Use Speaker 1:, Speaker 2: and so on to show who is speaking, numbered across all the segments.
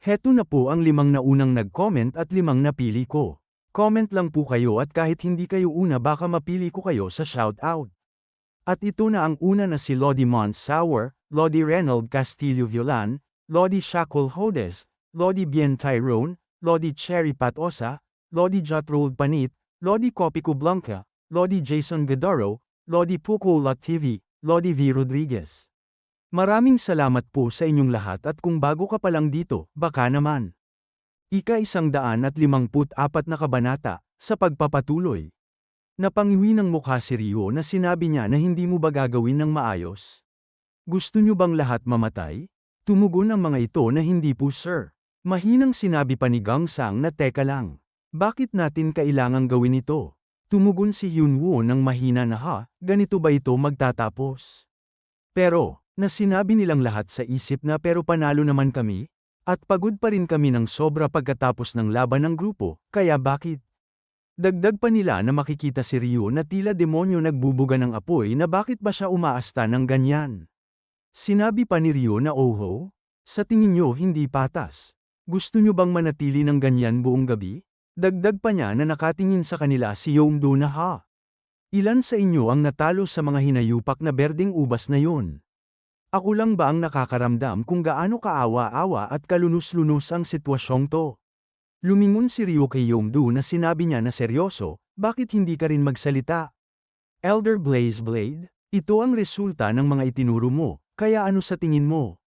Speaker 1: Heto na po ang limang na unang nag-comment at limang napili ko. Comment lang po kayo at kahit hindi kayo una baka mapili ko kayo sa shoutout. At ito na ang una na si Lodi Mons Sauer, Lodi Reynold Castillo Violan, Lodi Shakul Hodes, Lodi Bien Tyrone, Lodi Cherry Patosa, Lodi Jotrold Panit, Lodi Copico Blanca, Lodi Jason Gadaro, Lodi Puko TV, Lodi V. Rodriguez. Maraming salamat po sa inyong lahat at kung bago ka pa lang dito, baka naman. Ika isang daan at limangput apat na kabanata, sa pagpapatuloy. Napangiwi ng mukha si Rio na sinabi niya na hindi mo ba gagawin ng maayos? Gusto niyo bang lahat mamatay? Tumugon ang mga ito na hindi po sir. Mahinang sinabi pa ni Gang Sang na teka lang. Bakit natin kailangang gawin ito? Tumugon si Yun Woo ng mahina na ha, ganito ba ito magtatapos? Pero, na sinabi nilang lahat sa isip na pero panalo naman kami, at pagod pa rin kami ng sobra pagkatapos ng laban ng grupo, kaya bakit? Dagdag pa nila na makikita si Ryu na tila demonyo nagbubuga ng apoy na bakit ba siya umaasta ng ganyan. Sinabi pa ni Ryu na oho, sa tingin nyo hindi patas. Gusto nyo bang manatili ng ganyan buong gabi? Dagdag pa niya na nakatingin sa kanila si Yongdo na ha. Ilan sa inyo ang natalo sa mga hinayupak na berdeng ubas na yon? Ako lang ba ang nakakaramdam kung gaano kaawa-awa at kalunos-lunos ang sitwasyong to? Lumingon si Ryo kay Yongdu na sinabi niya na seryoso, bakit hindi ka rin magsalita? Elder Blaze Blade, ito ang resulta ng mga itinuro mo, kaya ano sa tingin mo?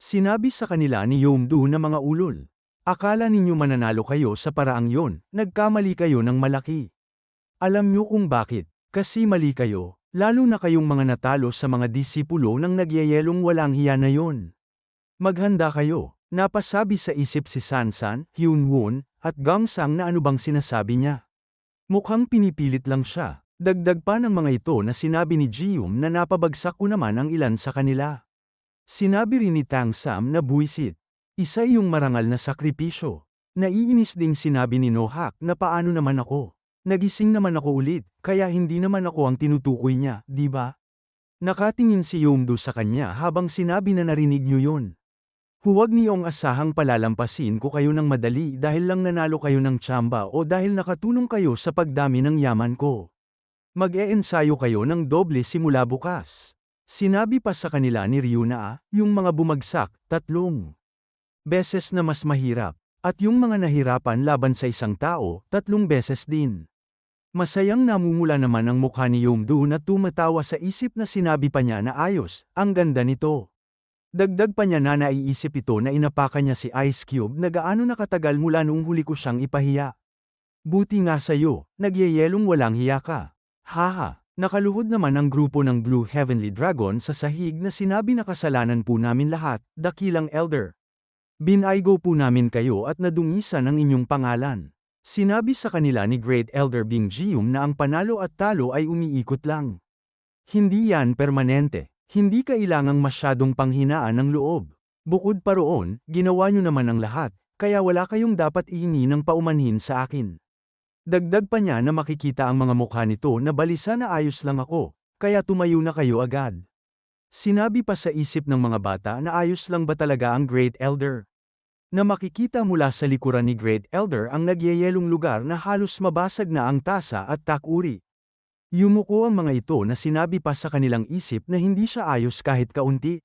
Speaker 1: Sinabi sa kanila ni Yongdu na mga ulol. Akala ninyo mananalo kayo sa paraang yon, nagkamali kayo ng malaki. Alam nyo kung bakit, kasi mali kayo, Lalo na kayong mga natalo sa mga disipulo ng nagyayelong walang hiya na yon. Maghanda kayo, napasabi sa isip si Sansan, Hyun Won, at Gang na ano bang sinasabi niya. Mukhang pinipilit lang siya, dagdag pa ng mga ito na sinabi ni Jium na napabagsak ko naman ang ilan sa kanila. Sinabi rin ni Tang Sam na buwisit. Isa yung marangal na sakripisyo. Naiinis ding sinabi ni Nohak na paano naman ako. Nagising naman ako ulit, kaya hindi naman ako ang tinutukoy niya, di ba? Nakatingin si Yomdo sa kanya habang sinabi na narinig niyo yon. Huwag niyong asahang palalampasin ko kayo ng madali dahil lang nanalo kayo ng tsamba o dahil nakatulong kayo sa pagdami ng yaman ko. Mag-e-ensayo kayo ng doble simula bukas. Sinabi pa sa kanila ni Ryuna, yung mga bumagsak, tatlong beses na mas mahirap, at yung mga nahirapan laban sa isang tao, tatlong beses din. Masayang namumula naman ang mukha ni Yomdu na tumatawa sa isip na sinabi pa niya na ayos, ang ganda nito. Dagdag pa niya na naiisip ito na inapaka niya si Ice Cube na gaano nakatagal mula noong huli ko siyang ipahiya. Buti nga sa'yo, nagyayelong walang hiya ka. Haha, nakaluhod naman ang grupo ng Blue Heavenly Dragon sa sahig na sinabi na kasalanan po namin lahat, dakilang elder. Binaygo po namin kayo at nadungisan ang inyong pangalan. Sinabi sa kanila ni Great Elder Bing Jium na ang panalo at talo ay umiikot lang. Hindi yan permanente. Hindi kailangang masyadong panghinaan ng loob. Bukod pa roon, ginawa nyo naman ang lahat, kaya wala kayong dapat ihingi ng paumanhin sa akin. Dagdag pa niya na makikita ang mga mukha nito na balisa na ayos lang ako, kaya tumayo na kayo agad. Sinabi pa sa isip ng mga bata na ayos lang ba talaga ang Great Elder na makikita mula sa likuran ni Great Elder ang nagyayelong lugar na halos mabasag na ang tasa at takuri. Yumuko ang mga ito na sinabi pa sa kanilang isip na hindi siya ayos kahit kaunti.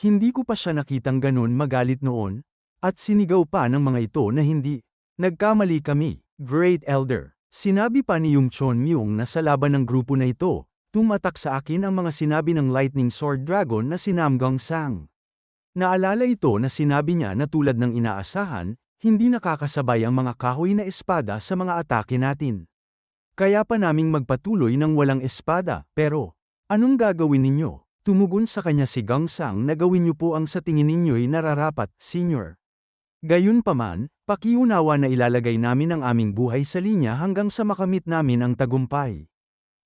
Speaker 1: Hindi ko pa siya nakitang ganon magalit noon, at sinigaw pa ng mga ito na hindi. Nagkamali kami, Great Elder. Sinabi pa ni Yung Chon Myung na sa laban ng grupo na ito, tumatak sa akin ang mga sinabi ng Lightning Sword Dragon na si Namgang Sang. Naalala ito na sinabi niya na tulad ng inaasahan, hindi nakakasabay ang mga kahoy na espada sa mga atake natin. Kaya pa naming magpatuloy ng walang espada, pero, anong gagawin ninyo? Tumugon sa kanya si Gangsang na gawin niyo po ang sa tingin ninyo'y nararapat, senior. Gayunpaman, pakiunawa na ilalagay namin ang aming buhay sa linya hanggang sa makamit namin ang tagumpay.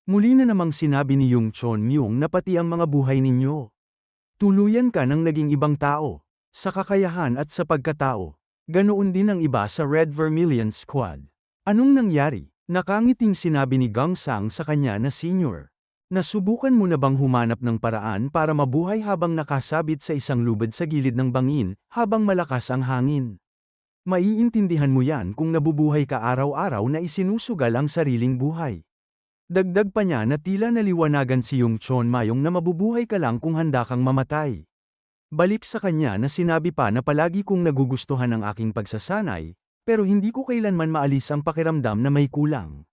Speaker 1: Muli na namang sinabi ni Yung Chon Myung na pati ang mga buhay ninyo. Tuluyan ka ng naging ibang tao, sa kakayahan at sa pagkatao. Ganoon din ang iba sa Red Vermilion Squad. Anong nangyari? Nakangiting sinabi ni Gang Sang sa kanya na senior. Nasubukan mo na bang humanap ng paraan para mabuhay habang nakasabit sa isang lubid sa gilid ng bangin, habang malakas ang hangin? Maiintindihan mo yan kung nabubuhay ka araw-araw na isinusugal ang sariling buhay. Dagdag pa niya na tila naliwanagan si Yung Chon Mayong na mabubuhay ka lang kung handa kang mamatay. Balik sa kanya na sinabi pa na palagi kong nagugustuhan ang aking pagsasanay, pero hindi ko kailanman maalis ang pakiramdam na may kulang.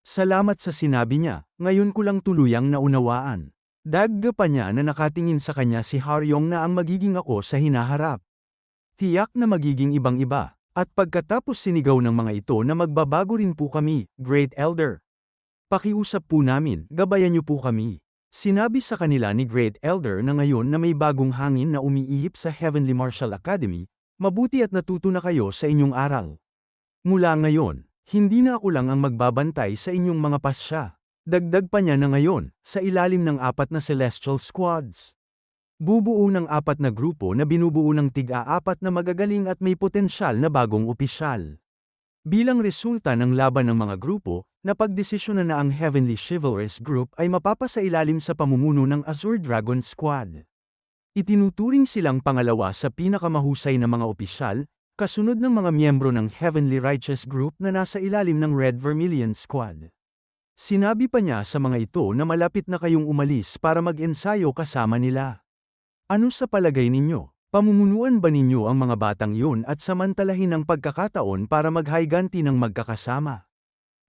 Speaker 1: Salamat sa sinabi niya, ngayon ko lang tuluyang naunawaan. Dagga pa niya na nakatingin sa kanya si Haryong na ang magiging ako sa hinaharap. Tiyak na magiging ibang-iba, at pagkatapos sinigaw ng mga ito na magbabago rin po kami, Great Elder. Pakiusap po namin, gabayan niyo po kami. Sinabi sa kanila ni Great Elder na ngayon na may bagong hangin na umiihip sa Heavenly Martial Academy, mabuti at natuto na kayo sa inyong aral. Mula ngayon, hindi na ako lang ang magbabantay sa inyong mga pasya. Dagdag pa niya na ngayon, sa ilalim ng apat na Celestial Squads. Bubuo ng apat na grupo na binubuo ng tig-aapat na magagaling at may potensyal na bagong opisyal. Bilang resulta ng laban ng mga grupo, napagdesisyon na na ang Heavenly Chivalrous Group ay mapapasailalim sa pamumuno ng Azure Dragon Squad. Itinuturing silang pangalawa sa pinakamahusay na mga opisyal, kasunod ng mga miyembro ng Heavenly Righteous Group na nasa ilalim ng Red Vermilion Squad. Sinabi pa niya sa mga ito na malapit na kayong umalis para mag-ensayo kasama nila. Ano sa palagay ninyo? Pamumunuan ba ninyo ang mga batang yun at samantalahin ang pagkakataon para maghayganti ng magkakasama?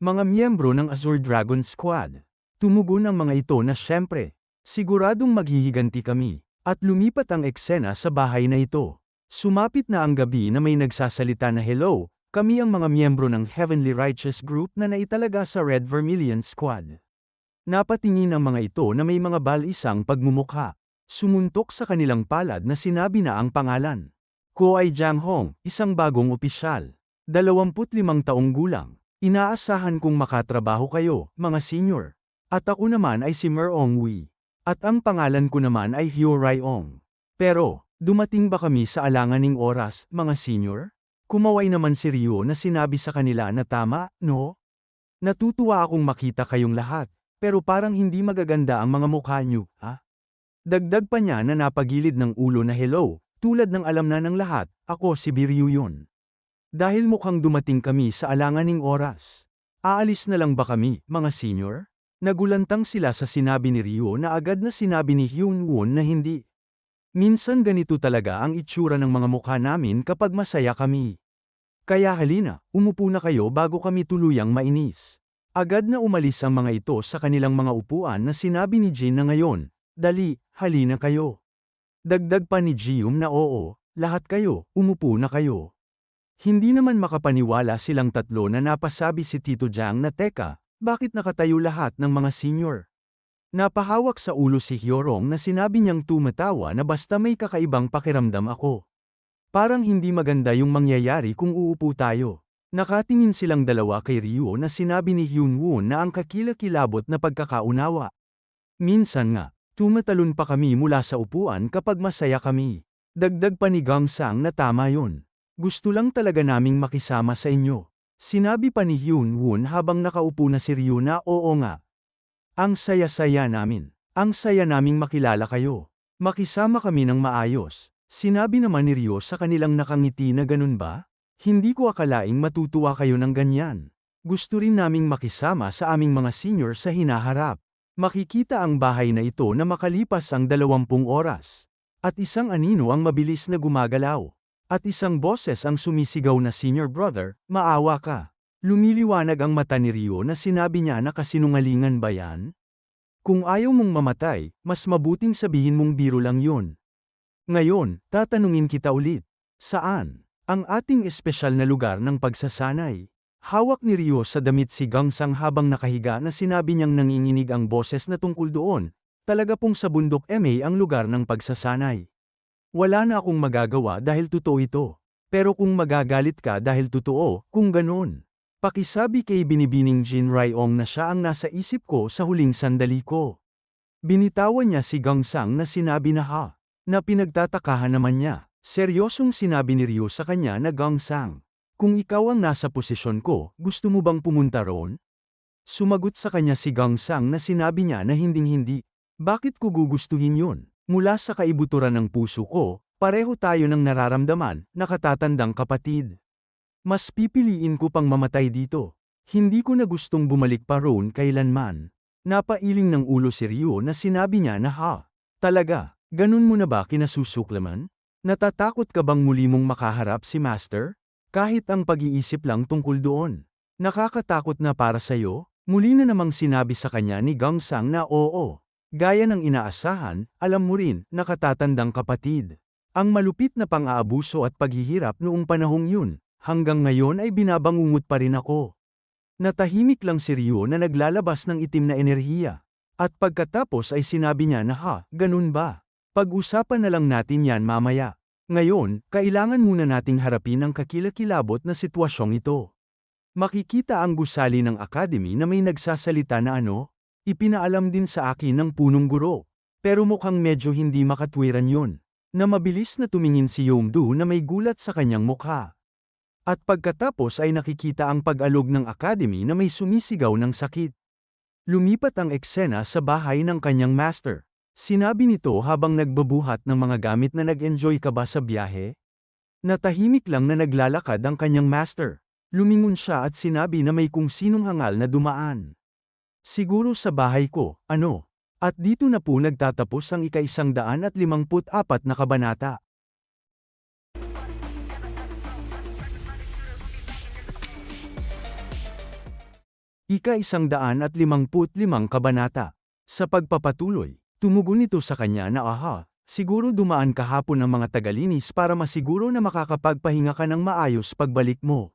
Speaker 1: Mga miyembro ng Azure Dragon Squad. Tumugon ang mga ito na syempre, siguradong maghihiganti kami, at lumipat ang eksena sa bahay na ito. Sumapit na ang gabi na may nagsasalita na hello, kami ang mga miyembro ng Heavenly Righteous Group na naitalaga sa Red Vermilion Squad. Napatingin ang mga ito na may mga balisang pagmumukha. Sumuntok sa kanilang palad na sinabi na ang pangalan. Ko ay Jiang Hong, isang bagong opisyal. 25 taong gulang. Inaasahan kong makatrabaho kayo, mga senior. At ako naman ay si Mer Ong Wei. At ang pangalan ko naman ay Hyo Rai Ong. Pero, dumating ba kami sa alanganing oras, mga senior? Kumaway naman si Ryo na sinabi sa kanila na tama, no? Natutuwa akong makita kayong lahat, pero parang hindi magaganda ang mga mukha niyo, ha? Dagdag pa niya na napagilid ng ulo na hello, tulad ng alam na ng lahat, ako si Biryu yun. Dahil mukhang dumating kami sa alanganing oras. Aalis na lang ba kami, mga senior? Nagulantang sila sa sinabi ni Ryo na agad na sinabi ni Hyun Won na hindi. Minsan ganito talaga ang itsura ng mga mukha namin kapag masaya kami. Kaya halina, umupo na kayo bago kami tuluyang mainis. Agad na umalis ang mga ito sa kanilang mga upuan na sinabi ni Jin na ngayon, Dali, halina kayo. Dagdag pa ni Jium na oo, lahat kayo, umupo na kayo. Hindi naman makapaniwala silang tatlo na napasabi si Tito Jiang na teka, bakit nakatayo lahat ng mga senior? Napahawak sa ulo si Hyorong na sinabi niyang tumatawa na basta may kakaibang pakiramdam ako. Parang hindi maganda yung mangyayari kung uupo tayo. Nakatingin silang dalawa kay Ryo na sinabi ni Hyun Won na ang kakilakilabot na pagkakaunawa. Minsan nga, Tumatalon pa kami mula sa upuan kapag masaya kami. Dagdag pa ni Gang Sang na tama yun. Gusto lang talaga naming makisama sa inyo. Sinabi pa ni Hyun Woon habang nakaupo na si Ryu na oo nga. Ang saya-saya namin. Ang saya naming makilala kayo. Makisama kami ng maayos. Sinabi naman ni Ryo sa kanilang nakangiti na ganun ba? Hindi ko akalaing matutuwa kayo ng ganyan. Gusto rin naming makisama sa aming mga senior sa hinaharap. Makikita ang bahay na ito na makalipas ang dalawampung oras. At isang anino ang mabilis na gumagalaw. At isang boses ang sumisigaw na senior brother, maawa ka. Lumiliwanag ang mata ni Rio na sinabi niya na kasinungalingan ba yan? Kung ayaw mong mamatay, mas mabuting sabihin mong biro lang yun. Ngayon, tatanungin kita ulit. Saan? Ang ating espesyal na lugar ng pagsasanay. Hawak ni Rio sa damit si Gangsang habang nakahiga na sinabi niyang nanginginig ang boses na tungkol doon. Talaga pong sa bundok MA ang lugar ng pagsasanay. Wala na akong magagawa dahil totoo ito. Pero kung magagalit ka dahil totoo, kung ganon. Pakisabi kay binibining Jin Ryong na siya ang nasa isip ko sa huling sandali ko. Binitawan niya si Gangsang na sinabi na ha, na pinagtatakahan naman niya. Seryosong sinabi ni Ryo sa kanya na Gangsang. Kung ikaw ang nasa posisyon ko, gusto mo bang pumunta roon? Sumagot sa kanya si Gangsang na sinabi niya na hinding-hindi. Bakit ko gugustuhin yun? Mula sa kaibuturan ng puso ko, pareho tayo ng nararamdaman, nakatatandang kapatid. Mas pipiliin ko pang mamatay dito. Hindi ko na gustong bumalik pa roon kailanman. Napailing ng ulo si Ryo na sinabi niya na ha. Talaga, ganun mo na ba kinasusuklaman? Natatakot ka bang muli mong makaharap si Master? Kahit ang pag-iisip lang tungkol doon. Nakakatakot na para sa'yo? Muli na namang sinabi sa kanya ni Gangsang na oo. Gaya ng inaasahan, alam mo rin, nakatatandang kapatid. Ang malupit na pang-aabuso at paghihirap noong panahong yun, hanggang ngayon ay binabangungot pa rin ako. Natahimik lang si Ryo na naglalabas ng itim na enerhiya. At pagkatapos ay sinabi niya na ha, ganun ba? Pag-usapan na lang natin yan mamaya. Ngayon, kailangan muna nating harapin ang kakilakilabot na sitwasyong ito. Makikita ang gusali ng academy na may nagsasalita na ano, ipinaalam din sa akin ng punong guro. Pero mukhang medyo hindi makatwiran yun, na mabilis na tumingin si Yongdu na may gulat sa kanyang mukha. At pagkatapos ay nakikita ang pag-alog ng academy na may sumisigaw ng sakit. Lumipat ang eksena sa bahay ng kanyang master. Sinabi nito habang nagbabuhat ng mga gamit na nag-enjoy ka ba sa biyahe? Natahimik lang na naglalakad ang kanyang master. Lumingon siya at sinabi na may kung sinong hangal na dumaan. Siguro sa bahay ko, ano? At dito na po nagtatapos ang ika-isang daan at limangput apat na kabanata. Ika-isang daan at limangput limang kabanata. Sa pagpapatuloy, tumugon ito sa kanya na aha, siguro dumaan kahapon ang mga tagalinis para masiguro na makakapagpahinga ka ng maayos pagbalik mo.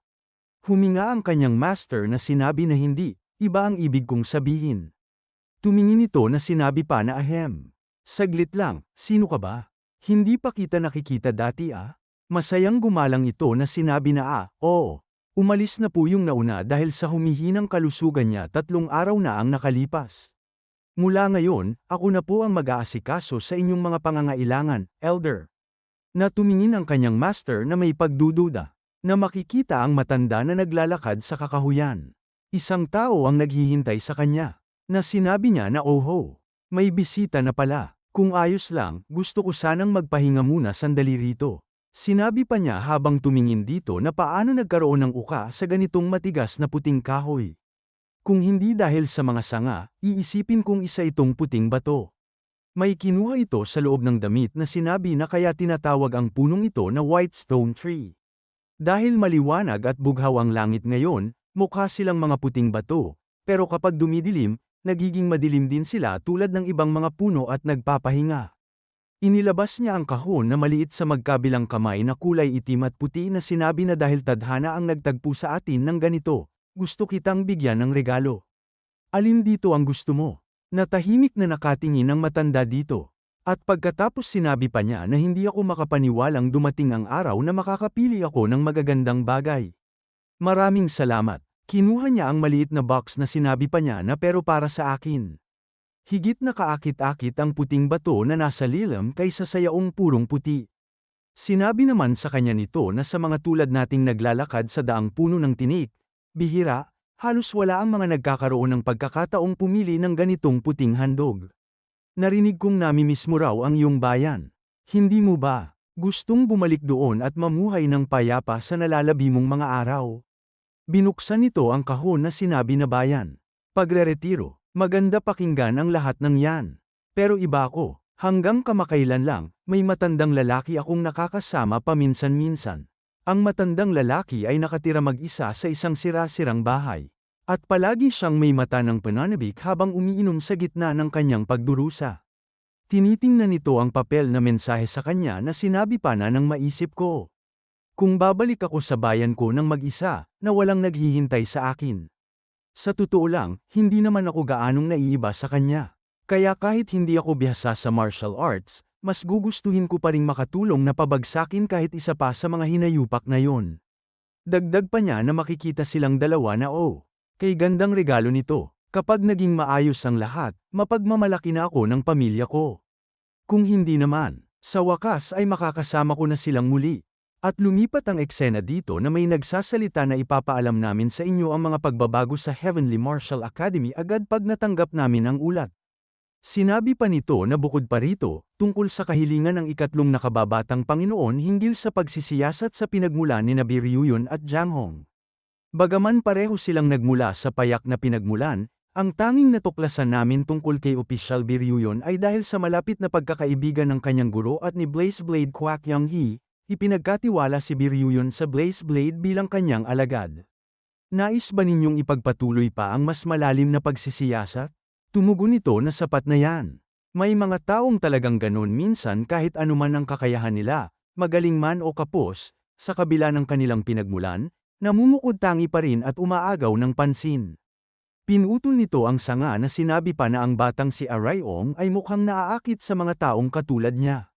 Speaker 1: Huminga ang kanyang master na sinabi na hindi, iba ang ibig kong sabihin. Tumingin ito na sinabi pa na ahem. Saglit lang, sino ka ba? Hindi pa kita nakikita dati ah? Masayang gumalang ito na sinabi na ah, oo. Umalis na po yung nauna dahil sa humihinang kalusugan niya tatlong araw na ang nakalipas. Mula ngayon, ako na po ang mag-aasikaso sa inyong mga pangangailangan, elder. Na tumingin ang kanyang master na may pagdududa, na makikita ang matanda na naglalakad sa kakahuyan. Isang tao ang naghihintay sa kanya, na sinabi niya na oho, may bisita na pala. Kung ayos lang, gusto ko sanang magpahinga muna sandali rito. Sinabi pa niya habang tumingin dito na paano nagkaroon ng uka sa ganitong matigas na puting kahoy. Kung hindi dahil sa mga sanga, iisipin kong isa itong puting bato. May kinuha ito sa loob ng damit na sinabi na kaya tinatawag ang punong ito na white stone tree. Dahil maliwanag at bughaw ang langit ngayon, mukha silang mga puting bato, pero kapag dumidilim, nagiging madilim din sila tulad ng ibang mga puno at nagpapahinga. Inilabas niya ang kahon na maliit sa magkabilang kamay na kulay itim at puti na sinabi na dahil tadhana ang nagtagpo sa atin ng ganito, gusto kitang bigyan ng regalo. Alin dito ang gusto mo? Natahimik na nakatingin ang matanda dito. At pagkatapos sinabi pa niya na hindi ako makapaniwalang dumating ang araw na makakapili ako ng magagandang bagay. Maraming salamat. Kinuha niya ang maliit na box na sinabi pa niya na pero para sa akin. Higit na kaakit-akit ang puting bato na nasa lilam kaysa sa yaong purong puti. Sinabi naman sa kanya nito na sa mga tulad nating naglalakad sa daang puno ng tinik, bihira, halos wala ang mga nagkakaroon ng pagkakataong pumili ng ganitong puting handog. Narinig kong namimiss mo raw ang iyong bayan. Hindi mo ba gustong bumalik doon at mamuhay ng payapa sa nalalabi mong mga araw? Binuksan nito ang kahon na sinabi na bayan. Pagre-retiro, Maganda pakinggan ang lahat ng yan. Pero iba ako, hanggang kamakailan lang, may matandang lalaki akong nakakasama paminsan-minsan. Ang matandang lalaki ay nakatira mag-isa sa isang sira-sirang bahay. At palagi siyang may mata ng pananabik habang umiinom sa gitna ng kanyang pagdurusa. Tinitingnan nito ang papel na mensahe sa kanya na sinabi pa na ng maisip ko. Kung babalik ako sa bayan ko ng mag-isa, na walang naghihintay sa akin, sa totoo lang, hindi naman ako gaanong naiiba sa kanya. Kaya kahit hindi ako bihasa sa martial arts, mas gugustuhin ko pa ring makatulong na pabagsakin kahit isa pa sa mga hinayupak na yon. Dagdag pa niya na makikita silang dalawa na oh, kay gandang regalo nito, kapag naging maayos ang lahat, mapagmamalaki na ako ng pamilya ko. Kung hindi naman, sa wakas ay makakasama ko na silang muli. At lumipat ang eksena dito na may nagsasalita na ipapaalam namin sa inyo ang mga pagbabago sa Heavenly Martial Academy agad pag natanggap namin ang ulat. Sinabi pa nito na bukod pa rito, tungkol sa kahilingan ng ikatlong nakababatang Panginoon hinggil sa pagsisiyasat sa pinagmulan ni Nabi at Jang Hong. Bagaman pareho silang nagmula sa payak na pinagmulan, ang tanging natuklasan namin tungkol kay Opisyal Biryuyon ay dahil sa malapit na pagkakaibigan ng kanyang guro at ni Blaze Blade Kwak Young Hee, ipinagkatiwala si Biryuyon sa Blaze Blade bilang kanyang alagad. Nais ba ninyong ipagpatuloy pa ang mas malalim na pagsisiyasat? Tumugon ito na sapat na yan. May mga taong talagang ganon minsan kahit anuman ang kakayahan nila, magaling man o kapos, sa kabila ng kanilang pinagmulan, namumukod tangi pa rin at umaagaw ng pansin. Pinutol nito ang sanga na sinabi pa na ang batang si Arayong ay mukhang naaakit sa mga taong katulad niya.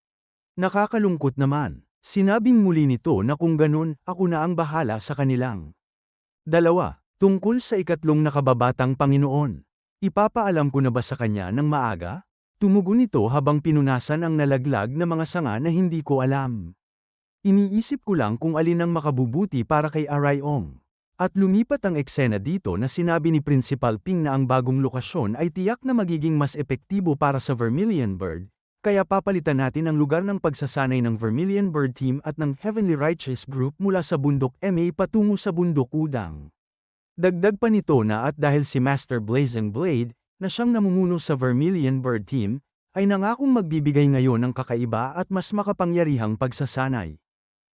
Speaker 1: Nakakalungkot naman. Sinabing muli nito na kung ganun, ako na ang bahala sa kanilang. Dalawa, tungkol sa ikatlong nakababatang Panginoon. Ipapaalam ko na ba sa kanya ng maaga? Tumugon ito habang pinunasan ang nalaglag na mga sanga na hindi ko alam. Iniisip ko lang kung alin ang makabubuti para kay Arayong. At lumipat ang eksena dito na sinabi ni Principal Ping na ang bagong lokasyon ay tiyak na magiging mas epektibo para sa Vermilion Bird, kaya papalitan natin ang lugar ng pagsasanay ng Vermilion Bird Team at ng Heavenly Righteous Group mula sa Bundok MA patungo sa Bundok Udang. Dagdag pa nito na at dahil si Master Blazing Blade, na siyang namumuno sa Vermilion Bird Team, ay nangakong magbibigay ngayon ng kakaiba at mas makapangyarihang pagsasanay.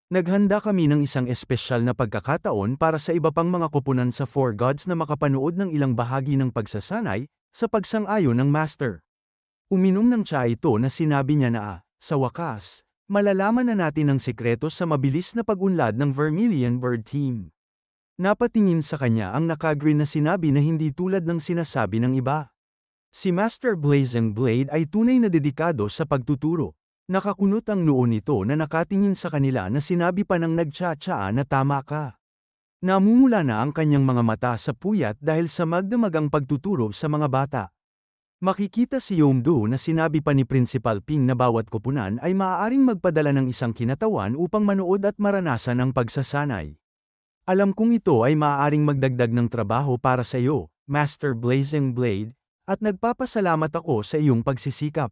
Speaker 1: Naghanda kami ng isang espesyal na pagkakataon para sa iba pang mga kupunan sa Four Gods na makapanood ng ilang bahagi ng pagsasanay, sa pagsang-ayon ng Master. Uminom ng tsa ito na sinabi niya na sa wakas, malalaman na natin ang sekreto sa mabilis na pag-unlad ng Vermilion Bird Team. Napatingin sa kanya ang nakagreen na sinabi na hindi tulad ng sinasabi ng iba. Si Master Blazing Blade ay tunay na dedikado sa pagtuturo, Nakakunot ang noon nito na nakatingin sa kanila na sinabi pa ng nagtsatsaa na tama ka. Namumula na ang kanyang mga mata sa puyat dahil sa magdamagang pagtuturo sa mga bata. Makikita si Yomdo na sinabi pa ni Principal Ping na bawat kupunan ay maaaring magpadala ng isang kinatawan upang manood at maranasan ang pagsasanay. Alam kong ito ay maaaring magdagdag ng trabaho para sa iyo, Master Blazing Blade, at nagpapasalamat ako sa iyong pagsisikap.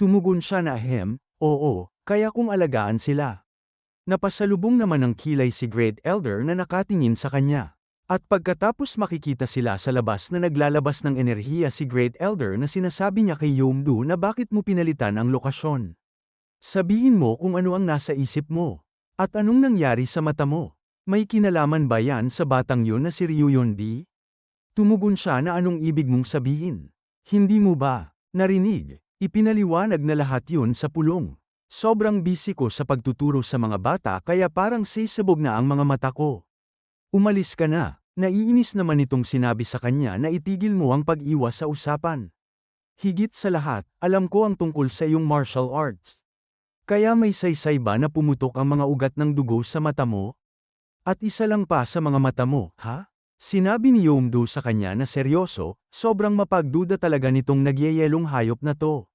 Speaker 1: Tumugon siya na ahem, oo, kaya kung alagaan sila. Napasalubong naman ng kilay si Great Elder na nakatingin sa kanya. At pagkatapos makikita sila sa labas na naglalabas ng enerhiya si Great Elder na sinasabi niya kay Yomdu na bakit mo pinalitan ang lokasyon. Sabihin mo kung ano ang nasa isip mo. At anong nangyari sa mata mo. May kinalaman ba yan sa batang yun na si Ryuyon B? Tumugon siya na anong ibig mong sabihin. Hindi mo ba narinig Ipinaliwanag na lahat yun sa pulong. Sobrang busy ko sa pagtuturo sa mga bata kaya parang sisabog na ang mga mata ko. Umalis ka na, naiinis naman itong sinabi sa kanya na itigil mo ang pag-iwas sa usapan. Higit sa lahat, alam ko ang tungkol sa iyong martial arts. Kaya may saysay ba na pumutok ang mga ugat ng dugo sa mata mo? At isa lang pa sa mga mata mo, ha? Sinabi ni Yomdo sa kanya na seryoso, sobrang mapagduda talaga nitong nagyayelong hayop na to.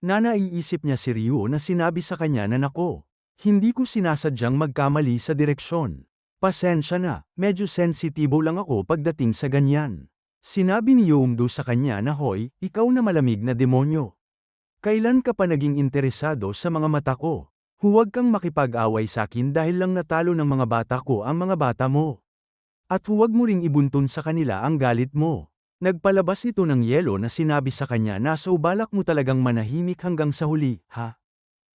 Speaker 1: Na naiisip niya si Ryu na sinabi sa kanya na nako, hindi ko sinasadyang magkamali sa direksyon. Pasensya na, medyo sensitibo lang ako pagdating sa ganyan. Sinabi ni Yomdo sa kanya na hoy, ikaw na malamig na demonyo. Kailan ka pa naging interesado sa mga mata ko? Huwag kang makipag-away sa akin dahil lang natalo ng mga bata ko ang mga bata mo. At huwag mo ring ibuntun sa kanila ang galit mo. Nagpalabas ito ng yelo na sinabi sa kanya na so balak mo talagang manahimik hanggang sa huli, ha?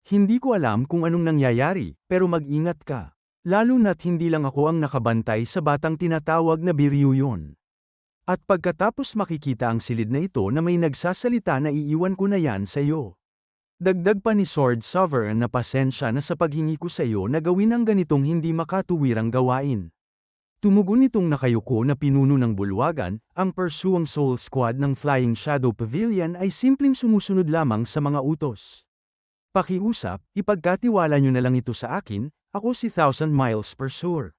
Speaker 1: Hindi ko alam kung anong nangyayari, pero mag-ingat ka. Lalo na't hindi lang ako ang nakabantay sa batang tinatawag na Biryu yun. At pagkatapos makikita ang silid na ito na may nagsasalita na iiwan ko na yan sa iyo. Dagdag pa ni Sword Sovereign na pasensya na sa paghingi ko sa iyo na gawin ang ganitong hindi makatuwirang gawain. Tumugon itong nakayuko na pinuno ng bulwagan, ang Pursuang Soul Squad ng Flying Shadow Pavilion ay simpleng sumusunod lamang sa mga utos. Pakiusap, ipagkatiwala nyo na lang ito sa akin, ako si Thousand Miles Pursuer.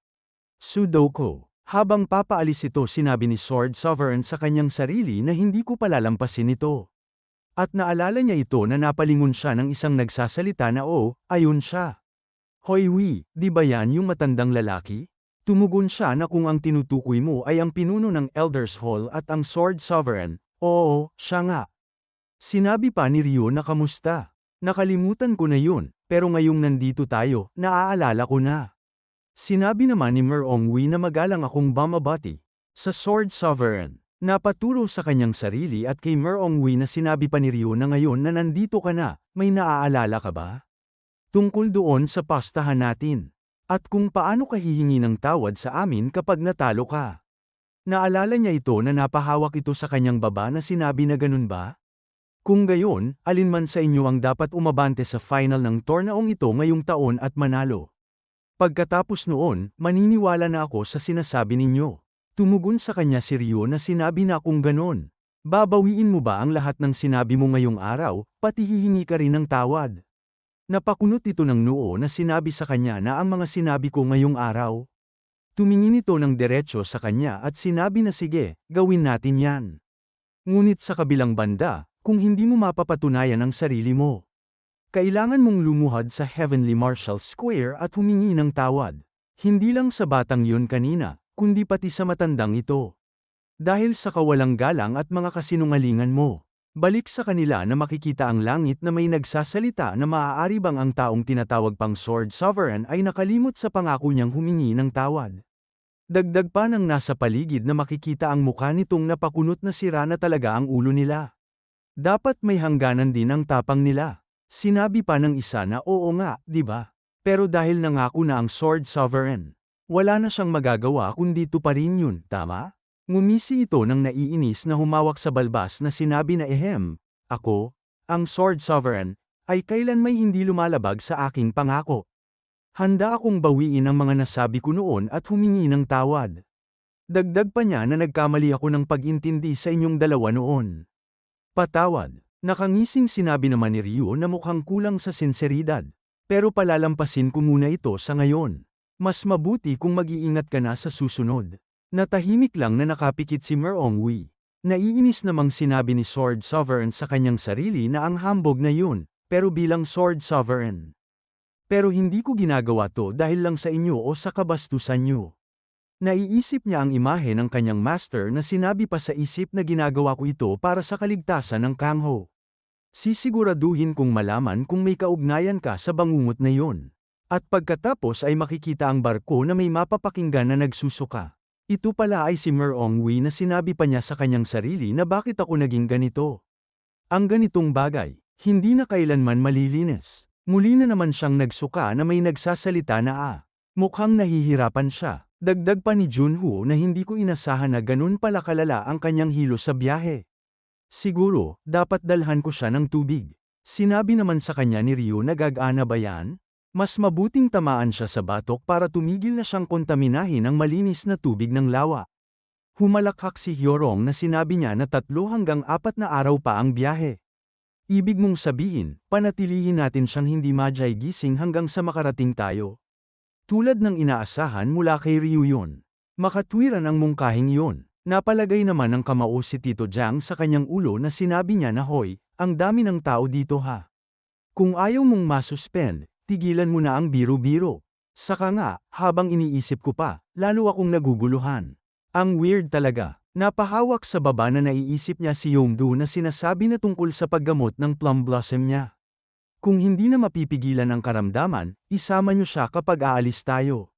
Speaker 1: Sudoku. Habang papaalis ito sinabi ni Sword Sovereign sa kanyang sarili na hindi ko palalampasin ito. At naalala niya ito na napalingon siya ng isang nagsasalita na o, oh, ayun siya. Hoy Wei, di ba yan yung matandang lalaki? Tumugon siya na kung ang tinutukoy mo ay ang pinuno ng Elders Hall at ang Sword Sovereign, oo, siya nga. Sinabi pa ni Ryo na kamusta. Nakalimutan ko na yun, pero ngayong nandito tayo, naaalala ko na. Sinabi naman ni Merong Wei na magalang akong bumabati. Sa Sword Sovereign, napaturo sa kanyang sarili at kay Merong Wei na sinabi pa ni Ryo na ngayon na nandito ka na, may naaalala ka ba? Tungkol doon sa pastahan natin. At kung paano ka hihingi ng tawad sa amin kapag natalo ka. Naalala niya ito na napahawak ito sa kanyang baba na sinabi na ganun ba? Kung gayon, alinman sa inyo ang dapat umabante sa final ng tornaong ito ngayong taon at manalo. Pagkatapos noon, maniniwala na ako sa sinasabi ninyo. Tumugon sa kanya si Rio na sinabi na kung ganon. Babawiin mo ba ang lahat ng sinabi mo ngayong araw, pati hihingi ka rin ng tawad? Napakunot ito ng noo na sinabi sa kanya na ang mga sinabi ko ngayong araw. Tumingin ito ng diretsyo sa kanya at sinabi na sige, gawin natin yan. Ngunit sa kabilang banda, kung hindi mo mapapatunayan ang sarili mo, kailangan mong lumuhad sa Heavenly Marshall Square at humingi ng tawad. Hindi lang sa batang yun kanina, kundi pati sa matandang ito. Dahil sa kawalang galang at mga kasinungalingan mo. Balik sa kanila na makikita ang langit na may nagsasalita na maaari bang ang taong tinatawag pang Sword Sovereign ay nakalimot sa pangako niyang humingi ng tawad. Dagdag pa ng nasa paligid na makikita ang mukha nitong napakunot na sira na talaga ang ulo nila. Dapat may hangganan din ang tapang nila. Sinabi pa ng isa na oo nga, di ba? Pero dahil nangako na ang Sword Sovereign, wala na siyang magagawa kundi pa rin yun, tama? Ngumisi ito ng naiinis na humawak sa balbas na sinabi na ehem, ako, ang Sword Sovereign, ay kailan may hindi lumalabag sa aking pangako. Handa akong bawiin ang mga nasabi ko noon at humingi ng tawad. Dagdag pa niya na nagkamali ako ng pag-intindi sa inyong dalawa noon. Patawad, nakangising sinabi naman ni Ryo na mukhang kulang sa sinseridad. Pero palalampasin ko muna ito sa ngayon. Mas mabuti kung mag-iingat ka na sa susunod. Natahimik lang na nakapikit si Merong. Naiinis namang sinabi ni Sword Sovereign sa kanyang sarili na ang hambog na yun, pero bilang Sword Sovereign. Pero hindi ko ginagawa to dahil lang sa inyo o sa kabastusan nyo. Naiisip niya ang imahe ng kanyang master na sinabi pa sa isip na ginagawa ko ito para sa kaligtasan ng Kangho. Sisiguraduhin kong malaman kung may kaugnayan ka sa bangungot na yon. At pagkatapos ay makikita ang barko na may mapapakinggan na nagsusuka. Ito pala ay si Merong Wei na sinabi pa niya sa kanyang sarili na bakit ako naging ganito. Ang ganitong bagay, hindi na kailanman malilinis. Muli na naman siyang nagsuka na may nagsasalita na ah. Mukhang nahihirapan siya. Dagdag pa ni Junho na hindi ko inasahan na ganun pala kalala ang kanyang hilo sa biyahe. Siguro, dapat dalhan ko siya ng tubig. Sinabi naman sa kanya ni Ryo na gagana ba yan? Mas mabuting tamaan siya sa batok para tumigil na siyang kontaminahin ang malinis na tubig ng lawa. Humalakhak si Hyorong na sinabi niya na tatlo hanggang apat na araw pa ang biyahe. Ibig mong sabihin, panatilihin natin siyang hindi majay gising hanggang sa makarating tayo. Tulad ng inaasahan mula kay Ryu yun. Makatwiran ang mungkahing yun. Napalagay naman ng kamao si Tito Jiang sa kanyang ulo na sinabi niya na hoy, ang dami ng tao dito ha. Kung ayaw mong masuspend, tigilan mo na ang biro-biro. Saka nga, habang iniisip ko pa, lalo akong naguguluhan. Ang weird talaga. Napahawak sa baba na naiisip niya si Yongdu na sinasabi na tungkol sa paggamot ng plum blossom niya. Kung hindi na mapipigilan ang karamdaman, isama niyo siya kapag aalis tayo.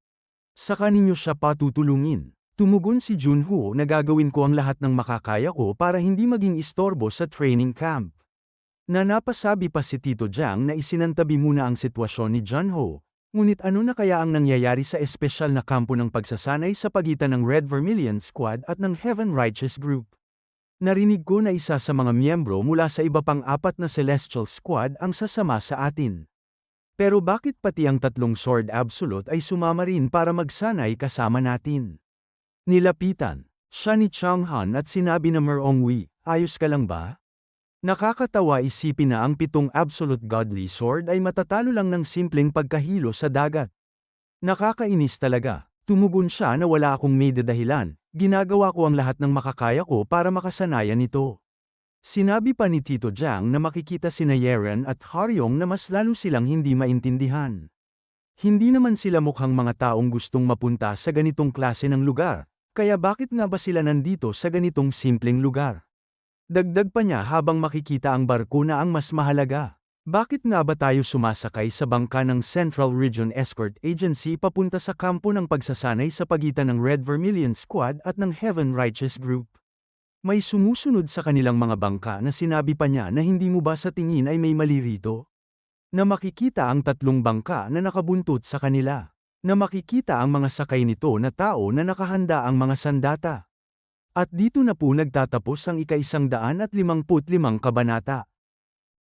Speaker 1: Saka ninyo siya patutulungin. Tumugon si Junho na gagawin ko ang lahat ng makakaya ko para hindi maging istorbo sa training camp. Na napasabi pa si Tito Jiang na isinantabi muna ang sitwasyon ni John Ho. Ngunit ano na kaya ang nangyayari sa espesyal na kampo ng pagsasanay sa pagitan ng Red Vermilion Squad at ng Heaven Righteous Group? Narinig ko na isa sa mga miyembro mula sa iba pang apat na Celestial Squad ang sasama sa atin. Pero bakit pati ang tatlong Sword Absolute ay sumama rin para magsanay kasama natin? Nilapitan, siya ni Changhan at sinabi na Merong Wei, ayos ka lang ba? Nakakatawa isipin na ang pitong Absolute Godly Sword ay matatalo lang ng simpleng pagkahilo sa dagat. Nakakainis talaga. Tumugon siya na wala akong may dadahilan, ginagawa ko ang lahat ng makakaya ko para makasanayan ito. Sinabi pa ni Tito Jiang na makikita sina Yeren at Haryong na mas lalo silang hindi maintindihan. Hindi naman sila mukhang mga taong gustong mapunta sa ganitong klase ng lugar, kaya bakit nga ba sila nandito sa ganitong simpleng lugar? Dagdag pa niya habang makikita ang barko na ang mas mahalaga. Bakit nga ba tayo sumasakay sa bangka ng Central Region Escort Agency papunta sa kampo ng pagsasanay sa pagitan ng Red Vermilion Squad at ng Heaven Righteous Group? May sumusunod sa kanilang mga bangka na sinabi pa niya na hindi mo ba sa tingin ay may mali rito? Na makikita ang tatlong bangka na nakabuntot sa kanila. Na makikita ang mga sakay nito na tao na nakahanda ang mga sandata. At dito na po nagtatapos ang ika-isang daan at limangput limang kabanata.